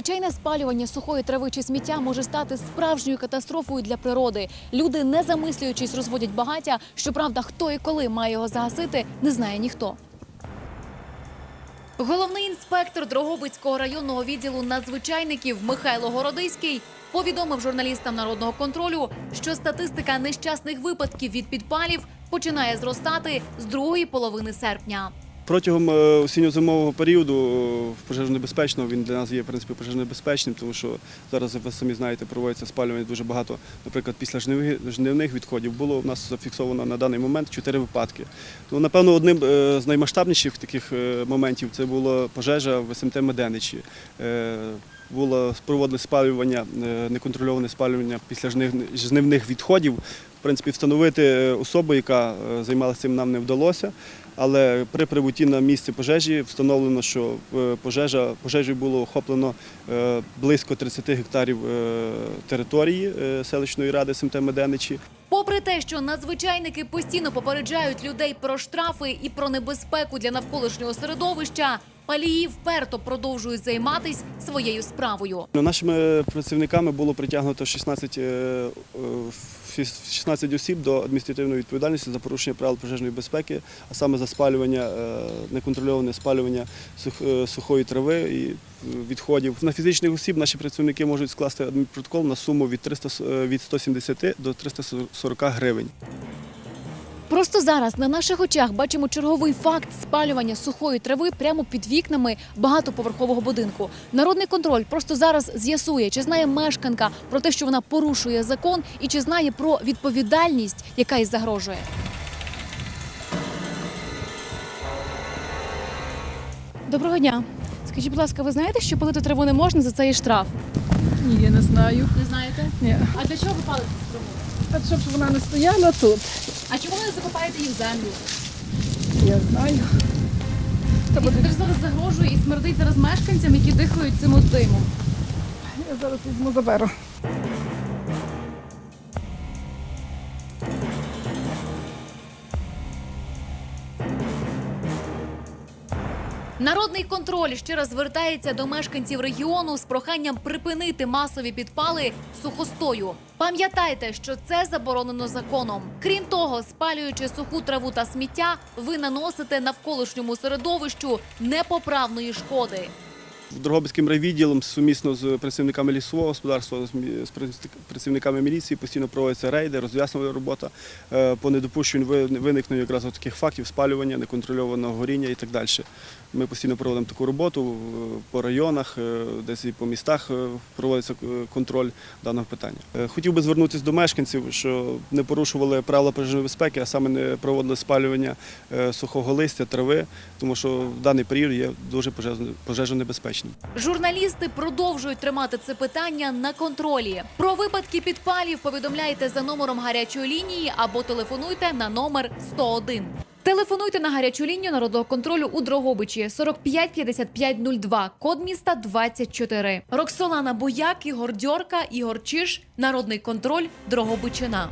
Звичайне спалювання сухої трави чи сміття може стати справжньою катастрофою для природи. Люди, не замислюючись, розводять багаття. Щоправда, хто і коли має його загасити, не знає ніхто. Головний інспектор Дрогобицького районного відділу надзвичайників Михайло Городиський повідомив журналістам народного контролю, що статистика нещасних випадків від підпалів починає зростати з другої половини серпня. Протягом е, осінньо-зимового періоду е, пожежонебезпечного він для нас є в принципі пожежонебезпечним, тому що зараз ви самі знаєте, проводиться спалювання дуже багато. Наприклад, після жнивних відходів було у нас зафіксовано на даний момент чотири випадки. Ну, напевно, одним е, з наймасштабніших таких моментів це була пожежа в СМТ Меденичі. Було проводили спалювання, неконтрольоване спалювання після жнивних відходів. В принципі, встановити особу, яка займалася цим, нам не вдалося. Але при прибутті на місце пожежі встановлено, що е, пожежа, пожежі було охоплено е, близько 30 гектарів е, території селищної ради СМТ Меденичі. Попри те, що надзвичайники постійно попереджають людей про штрафи і про небезпеку для навколишнього середовища, палії вперто продовжують займатися своєю справою. Ну, Нашими працівниками було притягнуто 16, е, е, 16 осіб до адміністративної відповідальності за порушення правил пожежної безпеки, а саме за спалювання, е, неконтрольоване спалювання сух- е, сухої трави і е, відходів. На фізичних осіб наші працівники можуть скласти адмінпротокол на суму від 300, с- е, від 170 до 340 гривень. Просто зараз на наших очах бачимо черговий факт спалювання сухої трави прямо під вікнами багатоповерхового будинку. Народний контроль просто зараз з'ясує, чи знає мешканка про те, що вона порушує закон, і чи знає про відповідальність, яка їй загрожує. Доброго дня. Скажіть, будь ласка, ви знаєте, що палити траву не можна за цей штраф? Ні, я не знаю. Не знаєте? Ні. А для чого ви палите траву? А щоб вона не стояла тут, А чому ви не закопаєте їх в землю? я знаю. Та буде, Ти ж зараз загрожує і смердить зараз мешканцям, які дихають цим от димом. я зараз візьму заберу. Народний контроль ще раз звертається до мешканців регіону з проханням припинити масові підпали сухостою. Пам'ятайте, що це заборонено законом. Крім того, спалюючи суху траву та сміття, ви наносите навколишньому середовищу непоправної шкоди. Дрогобицьким райвідділом сумісно з працівниками лісового господарства, з працівниками міліції постійно проводяться рейди, розв'яснена робота е, по недопущенню виникнення якраз таких фактів спалювання, неконтрольованого горіння і так далі. Ми постійно проводимо таку роботу е, по районах, е, десь і по містах проводиться контроль даного питання. Хотів би звернутися до мешканців, що не порушували правила пожежної безпеки, а саме не проводили спалювання сухого листя, трави, тому що в даний період є дуже пожежно- пожежонебезпечним. Журналісти продовжують тримати це питання на контролі. Про випадки підпалів повідомляйте за номером гарячої лінії або телефонуйте на номер 101. Телефонуйте на гарячу лінію народного контролю у Дрогобичі 45 55 02, код міста 24. Роксолана Бояк, Ігор Дьорка, Ігор Чиш, Народний контроль, Дрогобичина.